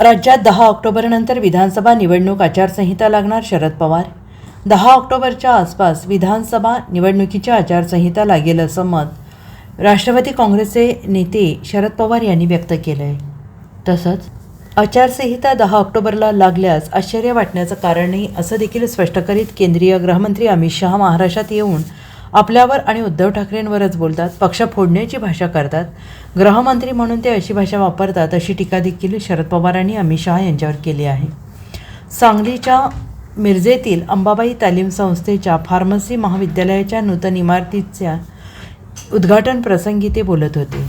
राज्यात दहा ऑक्टोबरनंतर विधानसभा निवडणूक आचारसंहिता लागणार शरद पवार. दहा ऑक्टोबरच्या आसपास विधानसभा निवडणुकीची आचारसंहिता लागेल असं मत राष्ट्रवादी काँग्रेसचे नेते शरद पवार यांनी व्यक्त केलं आहे तसंच आचारसंहिता दहा ऑक्टोबरला लागल्यास आश्चर्य वाटण्याचं कारण नाही असं देखील स्पष्ट करीत केंद्रीय गृहमंत्री अमित शहा महाराष्ट्रात येऊन आपल्यावर आणि उद्धव ठाकरेंवरच बोलतात पक्ष फोडण्याची भाषा करतात. गृहमंत्री म्हणून ते अशी भाषा वापरतात अशी टीका देखील शरद पवारांनी अमित शहा यांच्यावर केली आहे. सांगलीच्या मिरजेतील अंबाबाई तालीम संस्थेच्या फार्मसी महाविद्यालयाच्या नूतन इमारतीच्या उद्घाटन प्रसंगी ते बोलत होते.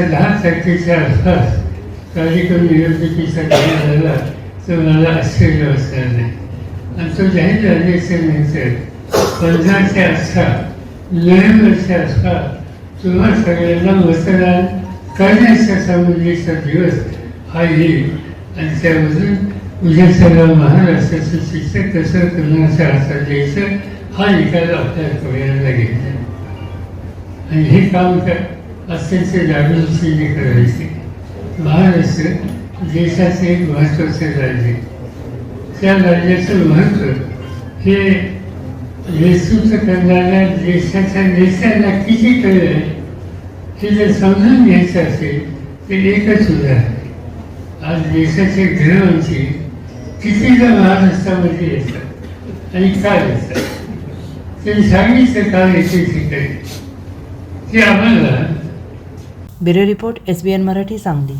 दहा तारखेच्या आसपास कार्यक्रम निवडणुकीचा झाला तर मला आश्चर्य असणार नाही आणि तो जाहीर झाल्याच्यानंतर पंधराच्या अठरा नोव्हेंबरच्या आसपास तुम्हा सगळ्यांना मतदान करण्याचा संबंधीचा दिवस हा येईल. आणि त्यामधून उद्या सगळं महाराष्ट्राचं शिक्षक कसं करण्याच्या हातात द्यायचं हा निकाल आपल्या कोणाला घेतला आणि हे काम कर अत्यंत जागृतीने करायचे. महाराष्ट्र देशाचे एक महत्त्वाचे राज्य त्या राज्याचं महत्त्व हे नेतृत्व करणाऱ्या देशाच्या नेत्यांना किती कळलं हे। जर समजून घ्यायचं असेल तर एकच उदाहरण आज देशाचे गृहमंत्री कितीदा महाराष्ट्रामध्ये येतात आणि का येतात त्यांनी सांगितलं का येते ठिकाणी ते आम्हाला bureau report S B N Marathi, Sangli.